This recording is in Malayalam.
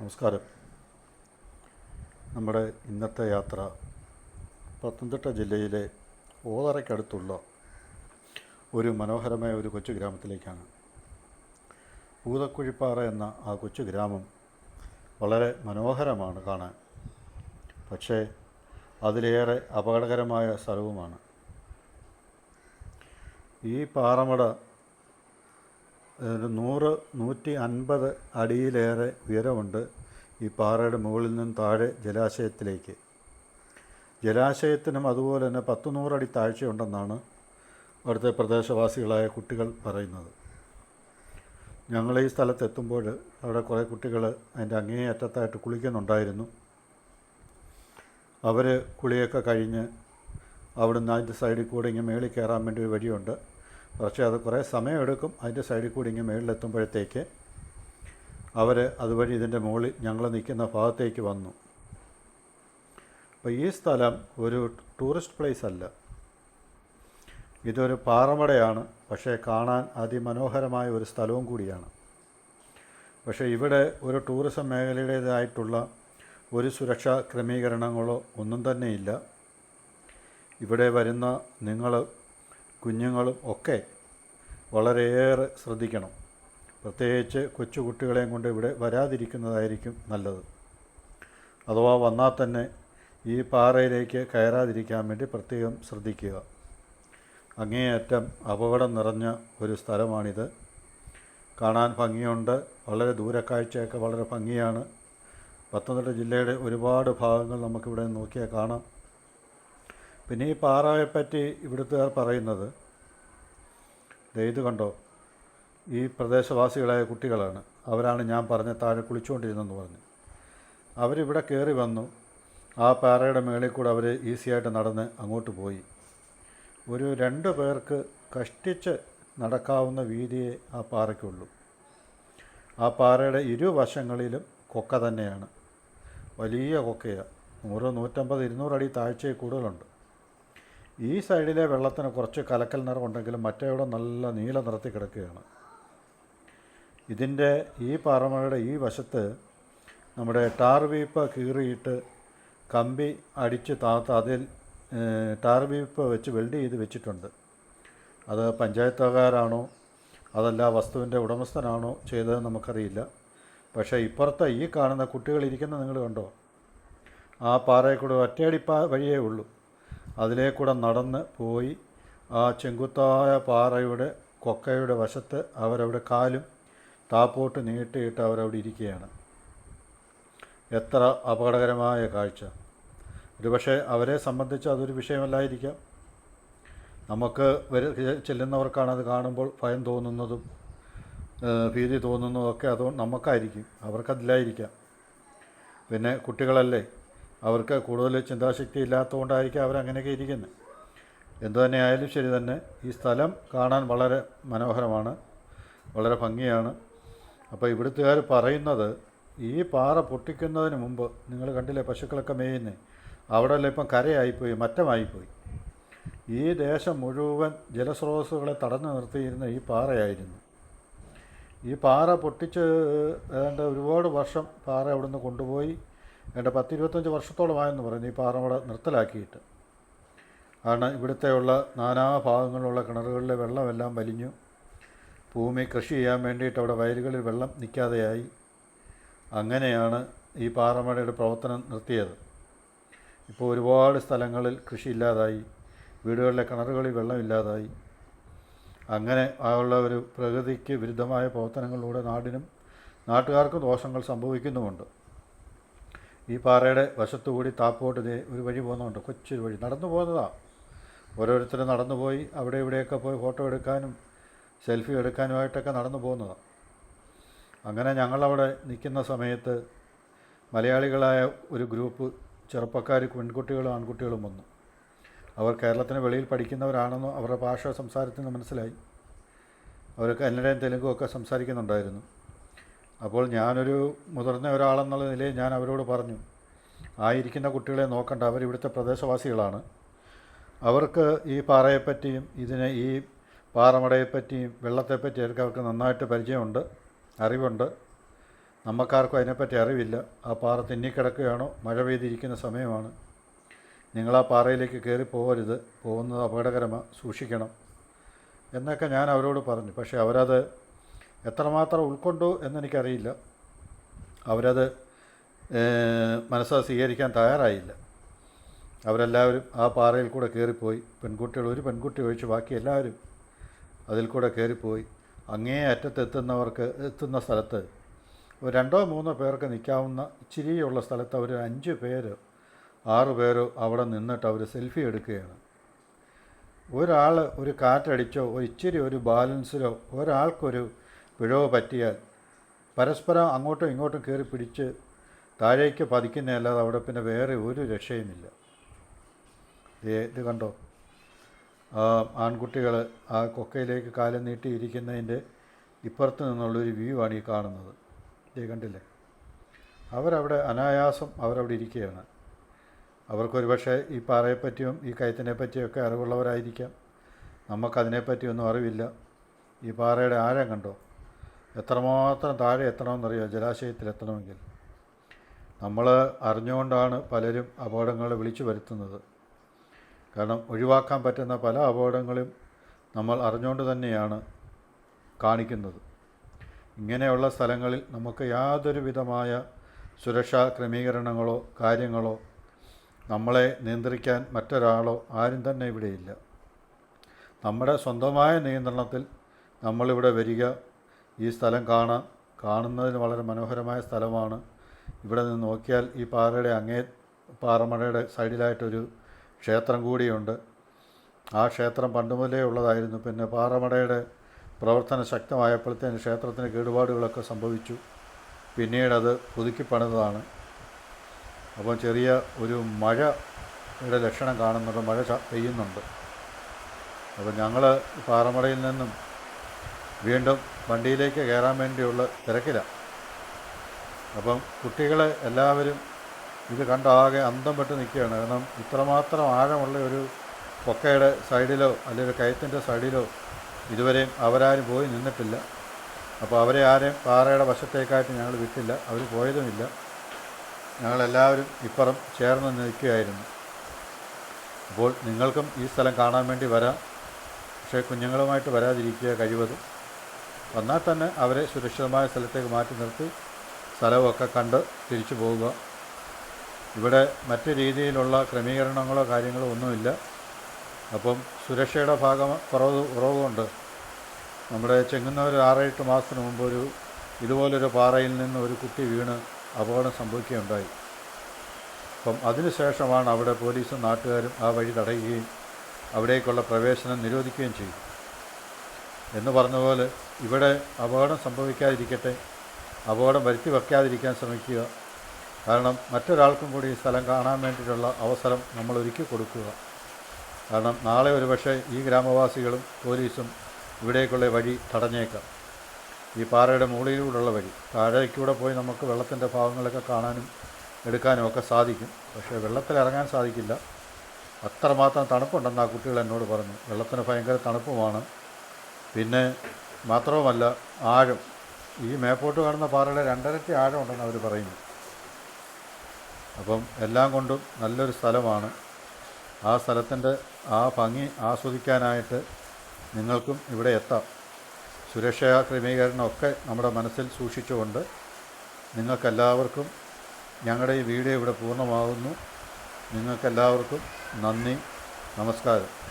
നമസ്കാരം. നമ്മുടെ ഇന്നത്തെ യാത്ര പത്തനംതിട്ട ജില്ലയിലെ ഓതറയ്ക്കടുത്തുള്ള ഒരു മനോഹരമായ ഒരു കൊച്ചു ഗ്രാമത്തിലേക്കാണ്. ഭൂതക്കുഴിപ്പാറ എന്ന ആ കൊച്ചു ഗ്രാമം വളരെ മനോഹരമാണ് കാണാൻ. പക്ഷേ അതിലേറെ അപകടകരമായ സ്ഥലവുമാണ്. ഈ പാറമട നൂറ് നൂറ്റി അൻപത് അടിയിലേറെ ഉയരമുണ്ട് ഈ പാറയുടെ മുകളിൽ നിന്ന് താഴെ ജലാശയത്തിലേക്ക്. ജലാശയത്തിനും അതുപോലെ തന്നെ പത്ത് നൂറടി താഴ്ചയുണ്ടെന്നാണ് അവിടുത്തെ പ്രദേശവാസികളായ കുട്ടികൾ പറയുന്നത്. ഞങ്ങൾ ഈ സ്ഥലത്തെത്തുമ്പോൾ അവിടെ കുറേ കുട്ടികൾ അതിന്റെ അങ്ങേ അറ്റത്തായിട്ട് കുളിക്കുന്നുണ്ടായിരുന്നു. അവർ കുളിയൊക്കെ കഴിഞ്ഞ് അവിടുന്ന് അതിന്റെ സൈഡിൽ കൂടെ ഇങ്ങനെ മേളിൽ കയറാൻ വേണ്ടി ഒരു വഴിയുണ്ട്. പക്ഷേ അത് കുറേ സമയമെടുക്കും. അതിന്റെ സൈഡിൽ കൂടി ഇങ്ങനെ മുകളിലെത്തുമ്പോഴത്തേക്ക് അവർ അതുവഴി ഇതിന്റെ മുകളിൽ ഞങ്ങൾ നിൽക്കുന്ന ഭാഗത്തേക്ക് വന്നു. അപ്പോൾ ഈ സ്ഥലം ഒരു ടൂറിസ്റ്റ് പ്ലേസ് അല്ല. ഇതൊരു പാറമടയാണ്. പക്ഷേ കാണാൻ അതിമനോഹരമായ ഒരു സ്ഥലവും കൂടിയാണ്. പക്ഷേ ഇവിടെ ഒരു ടൂറിസം മേഖലയുടേതായിട്ടുള്ള ഒരു സുരക്ഷാ ക്രമീകരണങ്ങളോ ഒന്നും തന്നെയില്ല. ഇവിടെ വരുന്ന നിങ്ങൾ കുഞ്ഞുങ്ങളും ഒക്കെ വളരെയേറെ ശ്രദ്ധിക്കണം. പ്രത്യേകിച്ച് കൊച്ചുകുട്ടികളെയും കൊണ്ട് ഇവിടെ വരാതിരിക്കുന്നതായിരിക്കും നല്ലത്. അഥവാ വന്നാൽ തന്നെ ഈ പാറയിലേക്ക് കയറാതിരിക്കാൻ വേണ്ടി പ്രത്യേകം ശ്രദ്ധിക്കുക. അങ്ങേയറ്റം അപകടം നിറഞ്ഞ ഒരു സ്ഥലമാണിത്. കാണാൻ ഭംഗിയുണ്ട്. വളരെ ദൂരക്കാഴ്ചയൊക്കെ വളരെ ഭംഗിയാണ്. പത്തനംതിട്ട ജില്ലയുടെ ഒരുപാട് ഭാഗങ്ങൾ നമുക്കിവിടെ നോക്കിയാൽ കാണാം. പിന്നെ ഈ പാറയെപ്പറ്റി ഇവിടുത്തുകാർ പറയുന്നത് ഇത് കണ്ടോ ഈ പ്രദേശവാസികളായ കുട്ടികളാണ്. അവരാണ് ഞാൻ പറഞ്ഞ താഴെ കുളിച്ചുകൊണ്ടിരുന്നെന്ന് പറഞ്ഞു. അവരിവിടെ കയറി വന്നു. ആ പാറയുടെ മേളിൽ കൂടെ അവർ ഈസിയായിട്ട് നടന്ന് അങ്ങോട്ട് പോയി. ഒരു രണ്ട് പേർക്ക് കഷ്ടിച്ച് നടക്കാവുന്ന വീതിയെ ആ പാറയ്ക്കുള്ളൂ. ആ പാറയുടെ ഇരുവശങ്ങളിലും കൊക്ക തന്നെയാണ്. വലിയ കൊക്കയാണ് നൂറ് നൂറ്റമ്പത് ഇരുന്നൂറ് അടി താഴ്ചയിൽ കൂടുതലുണ്ട്. ഈ സൈഡിലെ വെള്ളത്തിന് കുറച്ച് കലക്കൽ നിറമുണ്ടെങ്കിലും മറ്റേവിടെ നല്ല നീല നിറത്തിൽ കിടക്കുകയാണ്. ഇതിന്റെ ഈ പാറമഴയുടെ ഈ വശത്ത് നമ്മുടെ ടാർ വീപ്പ് കീറിയിട്ട് കമ്പി അടിച്ച് താത്ത അതിൽ ടാർ വീപ്പ് വെച്ച് വെൽഡ് ചെയ്ത് വെച്ചിട്ടുണ്ട്. അത് പഞ്ചായത്തുകാരാണോ അതല്ല വസ്തുവിന്റെ ഉടമസ്ഥനാണോ ചെയ്തതെന്ന് നമുക്കറിയില്ല. പക്ഷേ ഇപ്പുറത്തെ ഈ കാണുന്ന കുട്ടികളിരിക്കുന്ന നിങ്ങൾ കണ്ടോ? ആ പാറയിൽ കൂടെ ഒറ്റയടി വഴിയേ ഉള്ളൂ. അതിലേ കൂടെ നടന്ന് പോയി ആ ചെങ്കുത്തായ പാറയുടെ കൊക്കയുടെ വശത്ത് അവരവിടെ കാലും താപ്പോട്ട് നീട്ടിയിട്ട് അവരവിടെ ഇരിക്കുകയാണ്. എത്ര അപകടകരമായ കാഴ്ച. ഒരുപക്ഷെ അവരെ സംബന്ധിച്ച് അതൊരു വിഷയമല്ലായിരിക്കാം. നമുക്ക് വരു ചെല്ലുന്നവർക്കാണ് അത് കാണുമ്പോൾ ഭയം തോന്നുന്നതും ഭീതി തോന്നുന്നതും ഒക്കെ അതുകൊണ്ട് നമുക്കായിരിക്കും. അവർക്കതില്ലായിരിക്കാം. പിന്നെ കുട്ടികളല്ലേ? അവർക്ക് കൂടുതൽ ചിന്താശക്തി ഇല്ലാത്തതുകൊണ്ടായിരിക്കും അവരങ്ങനെയൊക്കെ ഇരിക്കുന്നത് എന്തു തന്നെയായാലും ശരി തന്നെ ഈ സ്ഥലം കാണാൻ വളരെ മനോഹരമാണ് വളരെ ഭംഗിയാണ്. അപ്പോൾ ഇവിടുത്തുകാർ പറയുന്നത് ഈ പാറ പൊട്ടിക്കുന്നതിന് മുമ്പ് നിങ്ങൾ കണ്ടില്ലേ പശുക്കളൊക്കെ മേയുന്നേ? അവിടെ എല്ലാം ഇപ്പം കരയായിപ്പോയി മറ്റമായിപ്പോയി. ഈ ദേശം മുഴുവൻ ജലസ്രോതസ്സുകളെ തടഞ്ഞു നിർത്തിയിരുന്ന ഈ പാറയായിരുന്നു. ഈ പാറ പൊട്ടിച്ച് ഏതാണ്ട് ഒരുപാട് വർഷം പാറ അവിടുന്ന് കൊണ്ടുപോയി. ഏതാണ്ട് പത്തിരുപത്തഞ്ച് വർഷത്തോളമായെന്ന് പറഞ്ഞ് ഈ പാറ അവിടെ നിർത്തലാക്കിയിട്ട്. കാരണം ഇവിടുത്തെയുള്ള നാനാഭാഗങ്ങളിലുള്ള കിണറുകളിലെ വെള്ളമെല്ലാം വലിഞ്ഞു. ഭൂമി കൃഷി ചെയ്യാൻ വേണ്ടിയിട്ട് അവിടെ വയലുകളിൽ വെള്ളം നിൽക്കാതെയായി. അങ്ങനെയാണ് ഈ പാറമടയുടെ പ്രവർത്തനം നിർത്തിയത്. ഇപ്പോൾ ഒരുപാട് സ്ഥലങ്ങളിൽ കൃഷി ഇല്ലാതായി. വീടുകളിലെ കിണറുകളിൽ വെള്ളമില്ലാതായി അങ്ങനെ ഉള്ള ഒരു പ്രകൃതിക്ക് വിരുദ്ധമായ പ്രവർത്തനങ്ങളിലൂടെ നാടിനും നാട്ടുകാർക്കും ദോഷങ്ങൾ സംഭവിക്കുന്നുമുണ്ട്. ഈ പാറയുടെ വശത്തുകൂടി താപ്പോട്ട് ദേ ഒരു വഴി പോകുന്നുണ്ട്. കൊച്ചൊരു വഴി. നടന്നു പോകുന്നതാണ് ഓരോരുത്തർ നടന്നു പോയി അവിടെ ഇവിടെയൊക്കെ പോയി ഫോട്ടോ എടുക്കാനും സെൽഫി എടുക്കാനുമായിട്ടൊക്കെ നടന്നു പോകുന്നതാണ് അങ്ങനെ ഞങ്ങളവിടെ നിൽക്കുന്ന സമയത്ത് മലയാളികളായ ഒരു ഗ്രൂപ്പ് ചെറുപ്പക്കാർ പെൺകുട്ടികളും ആൺകുട്ടികളും വന്നു. അവർ കേരളത്തിന് വെളിയിൽ പഠിക്കുന്നവരാണെന്നും അവരുടെ ഭാഷ സംസാരത്തിൽ നിന്ന് മനസ്സിലായി. അവർ കന്നഡയും തെലുങ്കും ഒക്കെ സംസാരിക്കുന്നുണ്ടായിരുന്നു. അപ്പോൾ ഞാനൊരു മുതിർന്ന ഒരാളെന്നുള്ള നിലയിൽ ഞാൻ അവരോട് പറഞ്ഞു ആയിരിക്കുന്ന കുട്ടികളെ നോക്കണ്ട അവരിവിടുത്തെ പ്രദേശവാസികളാണ്. അവർക്ക് ഈ പാറയെപ്പറ്റിയും ഇതിനെ ഈ പാറമടയെപ്പറ്റിയും വെള്ളത്തെപ്പറ്റിയൊക്കെ അവർക്ക് നന്നായിട്ട് പരിചയമുണ്ട് അറിവുണ്ട്. നമുക്കാർക്കും അതിനെപ്പറ്റി അറിവില്ല. ആ പാറ തിന്നിക്കിടക്കുകയാണോ? മഴ പെയ്തിരിക്കുന്ന സമയമാണ്. നിങ്ങൾ ആ പാറയിലേക്ക് കയറി പോകരുത്. പോകുന്നത് അപകടകരമാണ് സൂക്ഷിക്കണം. എന്നൊക്കെ ഞാൻ അവരോട് പറഞ്ഞു. പക്ഷേ അവരത് എത്രമാത്രം ഉൾക്കൊണ്ടു എന്നെനിക്കറിയില്ല. അവരത് മനസ്സാ സ്വീകരിക്കാൻ തയ്യാറായില്ല. അവരെല്ലാവരും ആ പാറയിൽ കൂടെ കയറിപ്പോയി പെൺകുട്ടികൾ ഒരു പെൺകുട്ടി ഒഴിച്ച് ബാക്കി എല്ലാവരും അതിൽ കൂടെ കയറിപ്പോയി അങ്ങേ അറ്റത്തെത്തുന്നവർക്ക് എത്തുന്ന സ്ഥലത്ത് ഒരു രണ്ടോ മൂന്നോ പേർക്ക് നിൽക്കാവുന്ന ഇച്ചിരിയുള്ള സ്ഥലത്ത് അവർ അഞ്ച് പേര് ആറ് പേരോ അവിടെ നിന്നിട്ട് അവർ സെൽഫി എടുക്കുകയാണ്. ഒരാൾ ഒരു കാറ്റടിച്ചോ ഒരു ഇച്ചിരി ഒരു ബാലൻസിലോ ഒരാൾക്കൊരു പിഴവ് പറ്റിയാൽ പരസ്പരം അങ്ങോട്ടും ഇങ്ങോട്ടും കയറി പിടിച്ച് താഴേക്ക് പതിക്കുന്നതല്ലാതെ അവിടെ പിന്നെ വേറെ ഒരു രക്ഷയുമില്ല. ഇത് കണ്ടോ? ആൺകുട്ടികൾ ആ കൊക്കയിലേക്ക് കാലം നീട്ടിയിരിക്കുന്നതിന്റെ ഇപ്പുറത്ത് നിന്നുള്ളൊരു വ്യൂ ആണ് ഈ കാണുന്നത്. ദേ കണ്ടില്ലേ? അവരവിടെ അനായാസം അവരവിടെ ഇരിക്കുകയാണ്. അവർക്കൊരു പക്ഷേ ഈ പാറയെപ്പറ്റിയും ഈ കയത്തിനെ പറ്റിയൊക്കെ അറിവുള്ളവരായിരിക്കാം. നമുക്കതിനെപ്പറ്റിയൊന്നും അറിവില്ല. ഈ പാറയുടെ ആഴം കണ്ടോ? എത്രമാത്രം താഴെ എത്തണമെന്നറിയോ? ജലാശയത്തിൽ എത്തണമെങ്കിൽ. നമ്മൾ അറിഞ്ഞുകൊണ്ടാണ് പലരും അപകടങ്ങൾ വിളിച്ചു വരുത്തുന്നത്. കാരണം ഒഴിവാക്കാൻ പറ്റുന്ന പല അപകടങ്ങളും നമ്മൾ അറിഞ്ഞുകൊണ്ട് തന്നെയാണ് കാണിക്കുന്നത്. ഇങ്ങനെയുള്ള സ്ഥലങ്ങളിൽ നമുക്ക് യാതൊരു വിധമായ സുരക്ഷാ ക്രമീകരണങ്ങളോ കാര്യങ്ങളോ നമ്മളെ നിയന്ത്രിക്കാൻ മറ്റൊരാളോ ആരും തന്നെ ഇവിടെയില്ല. നമ്മുടെ സ്വന്തമായ നിയന്ത്രണത്തിൽ നമ്മളിവിടെ വരിക ഈ സ്ഥലം കാണാം കാണുന്നതിന് വളരെ മനോഹരമായ സ്ഥലമാണ്. ഇവിടെ നിന്ന് നോക്കിയാൽ ഈ പാറയുടെ അങ്ങേ പാറമടയുടെ സൈഡിലായിട്ടൊരു ക്ഷേത്രം കൂടിയുണ്ട്. ആ ക്ഷേത്രം പണ്ട് മുതലേ ഉള്ളതായിരുന്നു. പിന്നെ പാറമടയുടെ പ്രവർത്തനം ശക്തമായപ്പോഴത്തേന് ക്ഷേത്രത്തിന് കേടുപാടുകളൊക്കെ സംഭവിച്ചു. പിന്നീടത് പുതുക്കി പണിതതാണ്. അപ്പോൾ ചെറിയ ഒരു മഴയുടെ ലക്ഷണം കാണുന്നുണ്ട്. മഴ പെയ്യുന്നുണ്ട്. അപ്പോൾ ഞങ്ങൾ പാറമടയിൽ നിന്നും വീണ്ടും വണ്ടിയിലേക്ക് കയറാൻ വേണ്ടിയുള്ള തിരക്കിലാണ് അപ്പം കുട്ടികളെ എല്ലാവരും ഇത് കണ്ടാകെ അന്തം പെട്ട് നിൽക്കുകയാണ്. കാരണം ഇത്രമാത്രം ആഴമുള്ള ഒരു കൊക്കയുടെ സൈഡിലോ അല്ലെങ്കിൽ കയത്തിന്റെ സൈഡിലോ ഇതുവരെയും അവരാരും പോയി നിന്നിട്ടില്ല. അപ്പോൾ അവരെ ആരെയും പാറയുടെ വശത്തേക്കായിട്ട് ഞങ്ങൾ വിട്ടില്ല. അവർ പോയതുമില്ല. ഞങ്ങളെല്ലാവരും ഇപ്പുറം ചേർന്ന് നിൽക്കുകയായിരുന്നു. അപ്പോൾ നിങ്ങൾക്കും ഈ സ്ഥലം കാണാൻ വേണ്ടി വരാം. പക്ഷേ കുഞ്ഞുങ്ങളുമായിട്ട് വരാതിരിക്കുക കഴിവതും. വന്നാൽ തന്നെ അവരെ സുരക്ഷിതമായ സ്ഥലത്തേക്ക് മാറ്റി നിർത്തി സ്ഥലമൊക്കെ കണ്ട് തിരിച്ചു പോവുക. ഇവിടെ മറ്റു രീതിയിലുള്ള ക്രമീകരണങ്ങളോ കാര്യങ്ങളോ ഒന്നുമില്ല. അപ്പം സുരക്ഷയുടെ ഭാഗം കുറവ് കുറവുകൊണ്ട് നമ്മുടെ ചെങ്ങന്നൂർ ആറെട്ട് മാസത്തിന് മുമ്പ് ഒരു ഇതുപോലൊരു പാറയിൽ നിന്ന് ഒരു കുട്ടി വീണ് അപകടം സംഭവിക്കുകയുണ്ടായി. അപ്പം അതിനുശേഷമാണ് അവിടെ പോലീസും നാട്ടുകാരും ആ വഴി തടയുകയും അവിടേക്കുള്ള പ്രവേശനം നിരോധിക്കുകയും ചെയ്തു. എന്ന് പറഞ്ഞ പോലെ ഇവിടെ അപകടം സംഭവിക്കാതിരിക്കട്ടെ അപകടം വരുത്തി വയ്ക്കാതിരിക്കാൻ ശ്രമിക്കുക. കാരണം മറ്റൊരാൾക്കും കൂടി ഈ സ്ഥലം കാണാൻ വേണ്ടിയിട്ടുള്ള അവസരം നമ്മൾ ഒരുക്കി കൊടുക്കുക. കാരണം നാളെ ഒരുപക്ഷെ ഈ ഗ്രാമവാസികളും പോലീസും ഇവിടേക്കുള്ള വഴി തടഞ്ഞേക്കാം. ഈ പാറയുടെ മുകളിലൂടെയുള്ള വഴി. താഴേക്കൂടെ പോയി നമുക്ക് വെള്ളത്തിന്റെ ഭാഗങ്ങളൊക്കെ കാണാനും എടുക്കാനും ഒക്കെ സാധിക്കും. പക്ഷേ വെള്ളത്തിൽ ഇറങ്ങാൻ സാധിക്കില്ല. അത്രമാത്രം തണുപ്പുണ്ടെന്ന് ആ കുട്ടികൾ എന്നോട് പറഞ്ഞു. വെള്ളത്തിന് ഭയങ്കര തണുപ്പുമാണ്. പിന്നെ മാത്രവുമല്ല ആഴം. ഈ മേപ്പോട്ട് കാണുന്ന പാറയുടെ രണ്ടരട്ടി ആഴമുണ്ടെന്ന് അവർ പറയുന്നു. അപ്പം എല്ലാം കൊണ്ടും നല്ലൊരു സ്ഥലമാണ്. ആ സ്ഥലത്തിന്റെ ആ ഭംഗി ആസ്വദിക്കാനായിട്ട് നിങ്ങൾക്കും ഇവിടെ എത്താം. സുരക്ഷാ ക്രമീകരണമൊക്കെ നമ്മുടെ മനസ്സിൽ സൂക്ഷിച്ചുകൊണ്ട് നിങ്ങൾക്കെല്ലാവർക്കും ഞങ്ങളുടെ ഈ വീഡിയോ ഇവിടെ പൂർണമാകുന്നു. നിങ്ങൾക്കെല്ലാവർക്കും നന്ദി നമസ്കാരം.